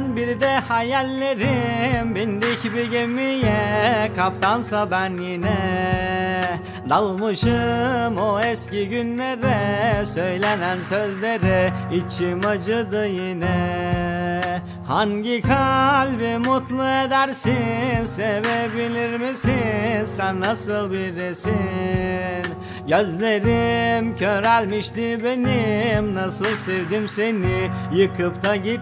ben bir de hayallerim Bindik bir gemiye. Kaptansa ben yine Dalmışım o eski günlere. Söylenen sözlere içim acıdı yine. Hangi kalbi mutlu edersin Sevebilir misin? Sen nasıl birisin? Gözlerim körelmişti benim. Nasıl sevdim seni Yıkıp da gittin